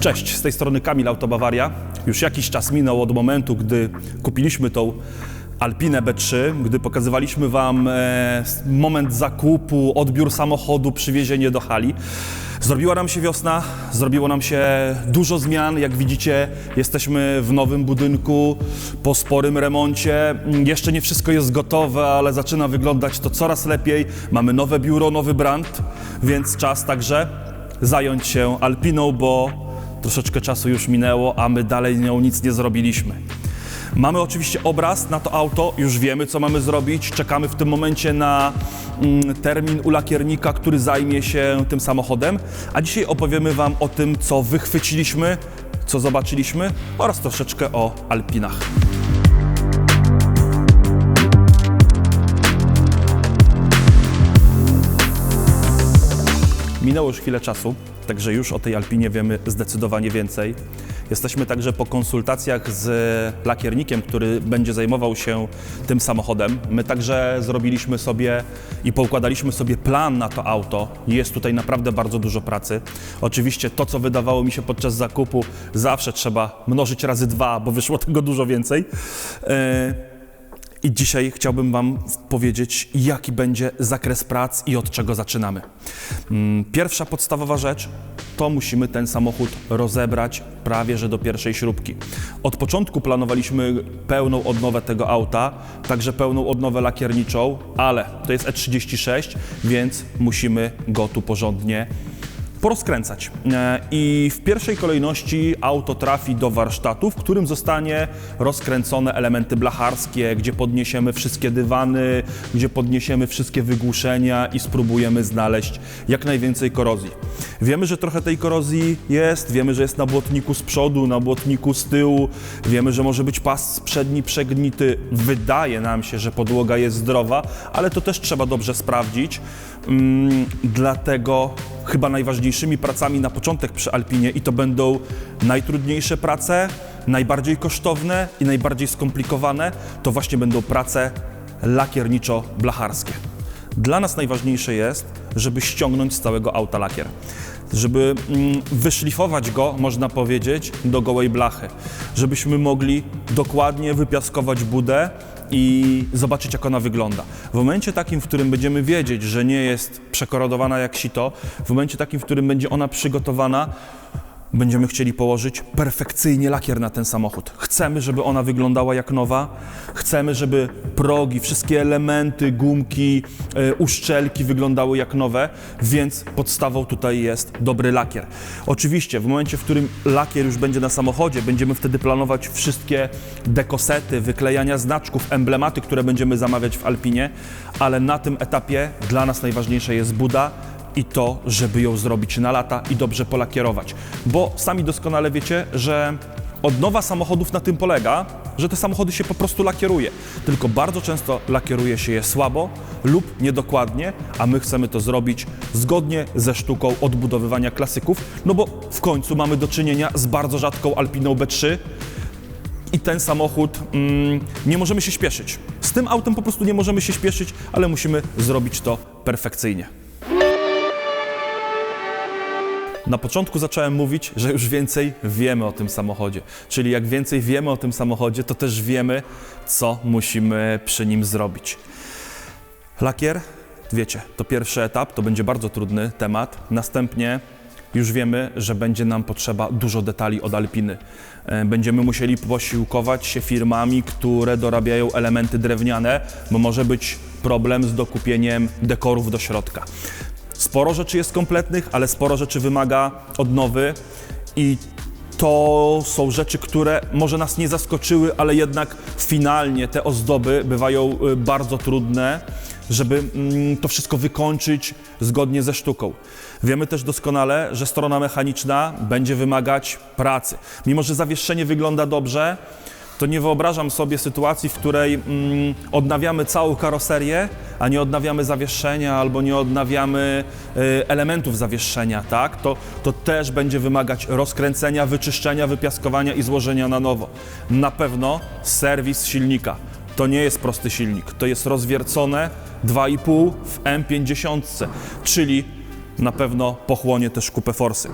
Cześć, z tej strony Kamil Autobawaria. Już jakiś czas minął od momentu, gdy kupiliśmy tą Alpinę B3, gdy pokazywaliśmy Wam e, moment zakupu, odbiór samochodu, przywiezienie do hali. Zrobiła nam się wiosna, zrobiło nam się dużo zmian. Jak widzicie, jesteśmy w nowym budynku po sporym remoncie. Mm, Jeszcze nie wszystko jest gotowe, ale zaczyna wyglądać to coraz lepiej. Mamy nowe biuro, nowy brand, więc czas także zająć się Alpiną, bo troszeczkę czasu już minęło, a my dalej nią nic nie zrobiliśmy. Mamy oczywiście obraz na to auto, już wiemy co mamy zrobić. Czekamy w tym momencie na mm, termin u lakiernika, który zajmie się tym samochodem. A dzisiaj opowiemy Wam o tym, co wychwyciliśmy, co zobaczyliśmy oraz troszeczkę o Alpinach. Minęło już chwilę czasu, także już o tej Alpinie wiemy zdecydowanie więcej. Jesteśmy także po konsultacjach z lakiernikiem, który będzie zajmował się tym samochodem. My także zrobiliśmy sobie i poukładaliśmy sobie plan na to auto. Jest tutaj naprawdę bardzo dużo pracy. Oczywiście to, co wydawało mi się podczas zakupu, zawsze trzeba mnożyć razy dwa, bo wyszło tego dużo więcej. Yy, i dzisiaj chciałbym Wam powiedzieć, jaki będzie zakres prac i od czego zaczynamy. Mm, Pierwsza podstawowa rzecz to musimy ten samochód rozebrać prawie że do pierwszej śrubki. Od początku planowaliśmy pełną odnowę tego auta, także pełną odnowę lakierniczą, ale to jest E36, więc musimy go tu porządnie porozkręcać. E, I w pierwszej kolejności auto trafi do warsztatu, w którym zostanie rozkręcone elementy blacharskie, gdzie podniesiemy wszystkie dywany, gdzie podniesiemy wszystkie wygłuszenia i spróbujemy znaleźć jak najwięcej korozji. Wiemy, że trochę tej korozji jest, wiemy, że jest na błotniku z przodu, na błotniku z tyłu, wiemy, że może być pas przedni przegnity. Wydaje nam się, że podłoga jest zdrowa, ale to też trzeba dobrze sprawdzić. Mm, dlatego chyba najważniejszymi pracami na początek przy Alpinie i to będą najtrudniejsze prace, najbardziej kosztowne i najbardziej skomplikowane, to właśnie będą prace lakierniczo-blacharskie. Dla nas najważniejsze jest, żeby ściągnąć z całego auta lakier. Żeby mm, wyszlifować go, można powiedzieć, do gołej blachy. Żebyśmy mogli dokładnie wypiaskować budę i zobaczyć, jak ona wygląda. W momencie takim, w którym będziemy wiedzieć, że nie jest przekorodowana jak sito, w momencie takim, w którym będzie ona przygotowana, będziemy chcieli położyć perfekcyjnie lakier na ten samochód. Chcemy, żeby ona wyglądała jak nowa. Chcemy, żeby progi, wszystkie elementy, gumki, e, uszczelki wyglądały jak nowe, więc podstawą tutaj jest dobry lakier. Oczywiście w momencie, w którym lakier już będzie na samochodzie, będziemy wtedy planować wszystkie dekosety, wyklejania znaczków, emblematy, które będziemy zamawiać w Alpinie, ale na tym etapie dla nas najważniejsza jest buda, i to, żeby ją zrobić na lata i dobrze polakierować. Bo sami doskonale wiecie, że odnowa samochodów na tym polega, że te samochody się po prostu lakieruje. Tylko bardzo często lakieruje się je słabo lub niedokładnie, a my chcemy to zrobić zgodnie ze sztuką odbudowywania klasyków, no bo w końcu mamy do czynienia z bardzo rzadką Alpiną B3, i ten samochód mm, nie możemy się śpieszyć. Z tym autem po prostu nie możemy się śpieszyć, ale musimy zrobić to perfekcyjnie. Na początku zacząłem mówić, że już więcej wiemy o tym samochodzie. Czyli jak więcej wiemy o tym samochodzie, to też wiemy, co musimy przy nim zrobić. Lakier, wiecie, to pierwszy etap, to będzie bardzo trudny temat. Następnie już wiemy, że będzie nam potrzeba dużo detali od Alpiny. E, Będziemy musieli posiłkować się firmami, które dorabiają elementy drewniane, bo może być problem z dokupieniem dekorów do środka. Sporo rzeczy jest kompletnych, ale sporo rzeczy wymaga odnowy i to są rzeczy, które może nas nie zaskoczyły, ale jednak finalnie te ozdoby bywają y, bardzo trudne, żeby mm, to wszystko wykończyć zgodnie ze sztuką. Wiemy też doskonale, że strona mechaniczna będzie wymagać pracy. Mimo, że zawieszenie wygląda dobrze, to nie wyobrażam sobie sytuacji, w której mm, odnawiamy całą karoserię, a nie odnawiamy zawieszenia albo nie odnawiamy y, elementów zawieszenia, tak? To, to też będzie wymagać rozkręcenia, wyczyszczenia, wypiaskowania i złożenia na nowo. Na pewno serwis silnika. To nie jest prosty silnik, to jest rozwiercone 2,5 w M50, czyli na pewno pochłonie też kupę forsy.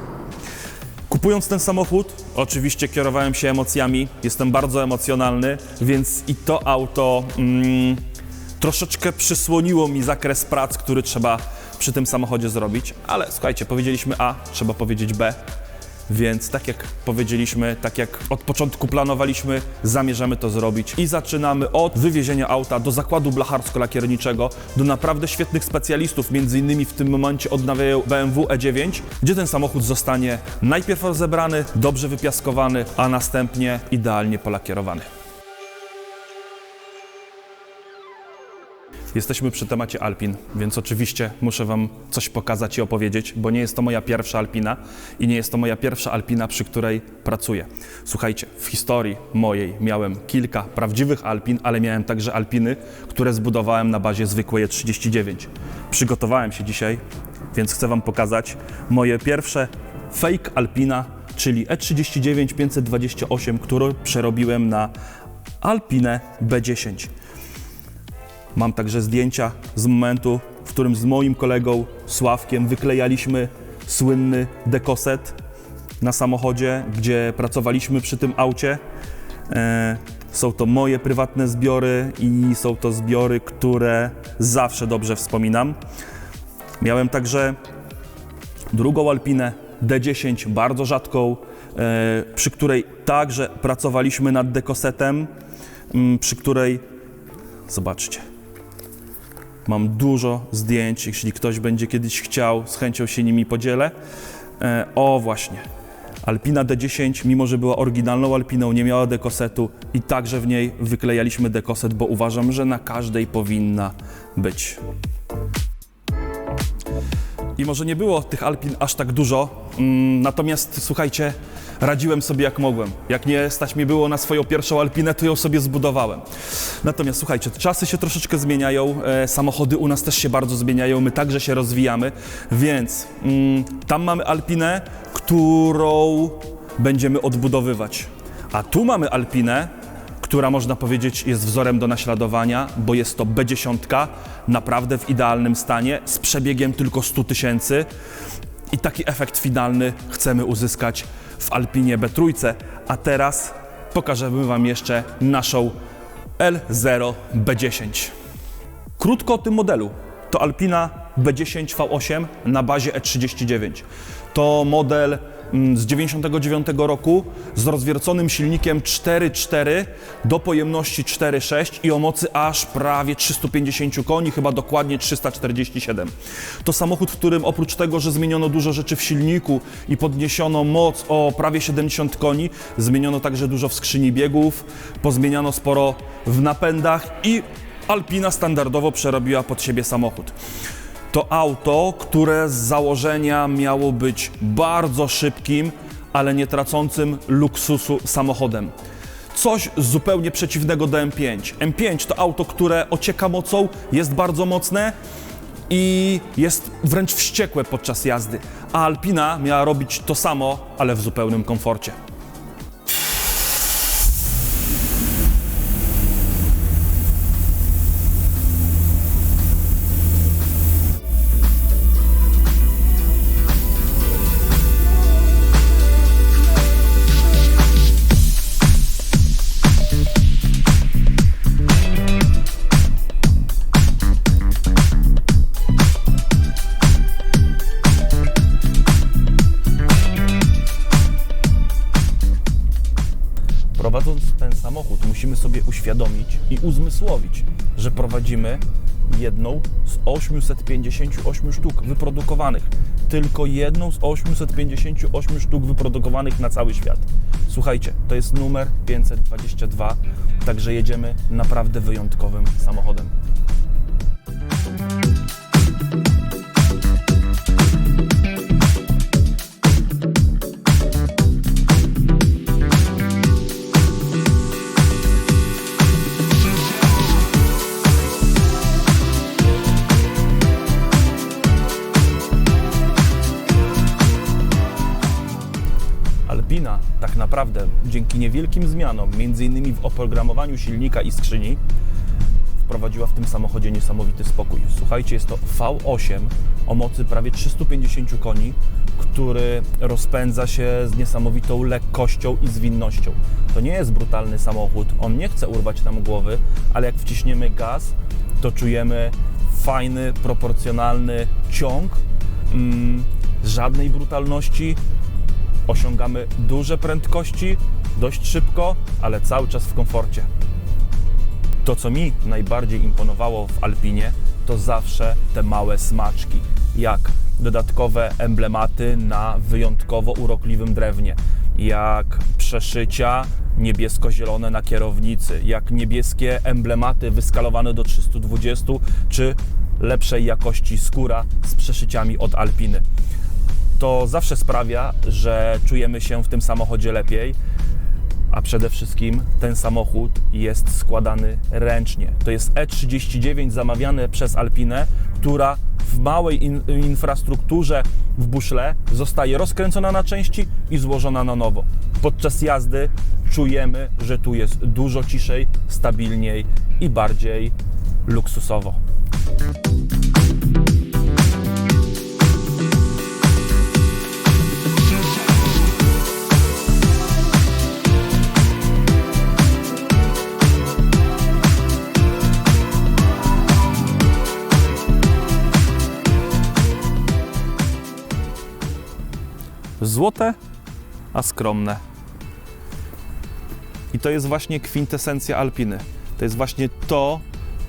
Kupując ten samochód, oczywiście kierowałem się emocjami, jestem bardzo emocjonalny, więc i to auto mm, troszeczkę przysłoniło mi zakres prac, który trzeba przy tym samochodzie zrobić, ale słuchajcie, powiedzieliśmy A, trzeba powiedzieć B. Więc tak jak powiedzieliśmy, tak jak od początku planowaliśmy, zamierzamy to zrobić i zaczynamy od wywiezienia auta do zakładu blacharsko-lakierniczego, do naprawdę świetnych specjalistów, między innymi w tym momencie odnawiają BMW E9, gdzie ten samochód zostanie najpierw rozebrany, dobrze wypiaskowany, a następnie idealnie polakierowany. Jesteśmy przy temacie Alpin, więc oczywiście muszę Wam coś pokazać i opowiedzieć, bo nie jest to moja pierwsza Alpina i nie jest to moja pierwsza Alpina, przy której pracuję. Słuchajcie, w historii mojej miałem kilka prawdziwych Alpin, ale miałem także Alpiny, które zbudowałem na bazie zwykłej E39. Przygotowałem się dzisiaj, więc chcę Wam pokazać moje pierwsze fake Alpina, czyli E E39 528, którą przerobiłem na Alpinę B10. Mam także zdjęcia z momentu, w którym z moim kolegą Sławkiem wyklejaliśmy słynny dekoset na samochodzie, gdzie pracowaliśmy przy tym aucie. E, są to moje prywatne zbiory i są to zbiory, które zawsze dobrze wspominam. Miałem także drugą Alpinę D10, bardzo rzadką, e, przy której także pracowaliśmy nad dekosetem, m, przy której, zobaczcie, Mam dużo zdjęć, jeśli ktoś będzie kiedyś chciał, z chęcią się nimi podzielę. E, o właśnie, Alpina D10, mimo że była oryginalną Alpiną, nie miała dekosetu i także w niej wyklejaliśmy dekoset, bo uważam, że na każdej powinna być. I może nie było tych Alpin aż tak dużo, mm, natomiast słuchajcie, radziłem sobie jak mogłem. Jak nie stać mnie było na swoją pierwszą Alpinę, to ją sobie zbudowałem. Natomiast słuchajcie, czasy się troszeczkę zmieniają, e, samochody u nas też się bardzo zmieniają, my także się rozwijamy, więc mm, tam mamy Alpinę, którą będziemy odbudowywać. A tu mamy Alpinę, która można powiedzieć jest wzorem do naśladowania, bo jest to B10, naprawdę w idealnym stanie, z przebiegiem tylko 100 tysięcy. I taki efekt finalny chcemy uzyskać w Alpinie B3. A teraz pokażemy Wam jeszcze naszą L0 B10. Krótko o tym modelu. To Alpina B10 V8 na bazie E39. To model mm, z 99 roku z rozwierconym silnikiem 4.4 do pojemności 4.6 i o mocy aż prawie 350 koni, chyba dokładnie 347. To samochód, w którym oprócz tego, że zmieniono dużo rzeczy w silniku i podniesiono moc o prawie 70 koni, zmieniono także dużo w skrzyni biegów, pozmieniano sporo w napędach i Alpina standardowo przerobiła pod siebie samochód. To auto, które z założenia miało być bardzo szybkim, ale nie tracącym luksusu samochodem. Coś zupełnie przeciwnego do M5. M5 to auto, które ocieka mocą, jest bardzo mocne i jest wręcz wściekłe podczas jazdy. A Alpina miała robić to samo, ale w zupełnym komforcie. Musimy sobie uświadomić i uzmysłowić, że prowadzimy jedną z 858 sztuk wyprodukowanych. Tylko jedną z 858 sztuk wyprodukowanych na cały świat. Słuchajcie, to jest numer 522, także jedziemy naprawdę wyjątkowym samochodem. Alpina tak naprawdę dzięki niewielkim zmianom, innymi w oprogramowaniu silnika i skrzyni, wprowadziła w tym samochodzie niesamowity spokój. Słuchajcie, jest to V8 o mocy prawie 350 koni, który rozpędza się z niesamowitą lekkością i zwinnością. To nie jest brutalny samochód, on nie chce urwać nam głowy, ale jak wciśniemy gaz, to czujemy fajny, proporcjonalny ciąg, mm, żadnej brutalności, osiągamy duże prędkości dość szybko, ale cały czas w komforcie. To, co mi najbardziej imponowało w Alpinie, to zawsze te małe smaczki, jak dodatkowe emblematy na wyjątkowo urokliwym drewnie, jak przeszycia niebiesko-zielone na kierownicy, jak niebieskie emblematy wyskalowane do 320, czy lepszej jakości skóra z przeszyciami od Alpiny to zawsze sprawia, że czujemy się w tym samochodzie lepiej, a przede wszystkim ten samochód jest składany ręcznie. To jest E39 zamawiane przez Alpinę, która w małej in, infrastrukturze w buszle zostaje rozkręcona na części i złożona na nowo. Podczas jazdy czujemy, że tu jest dużo ciszej, stabilniej i bardziej luksusowo. Złote, a skromne. I to jest właśnie kwintesencja Alpiny. To jest właśnie to,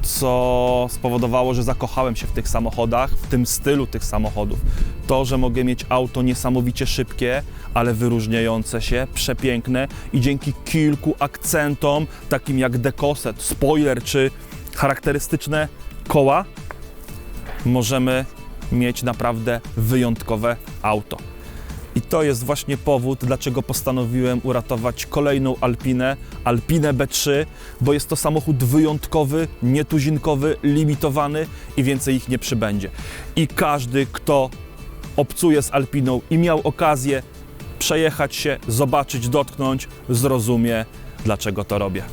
co spowodowało, że zakochałem się w tych samochodach, w tym stylu tych samochodów. To, że mogę mieć auto niesamowicie szybkie, ale wyróżniające się, przepiękne i dzięki kilku akcentom, takim jak dekoset, spoiler czy charakterystyczne koła, możemy mieć naprawdę wyjątkowe auto. I to jest właśnie powód, dlaczego postanowiłem uratować kolejną Alpinę, Alpinę B3, bo jest to samochód wyjątkowy, nietuzinkowy, limitowany i więcej ich nie przybędzie. I każdy, kto obcuje z Alpiną i miał okazję przejechać się, zobaczyć, dotknąć, zrozumie, dlaczego to robię.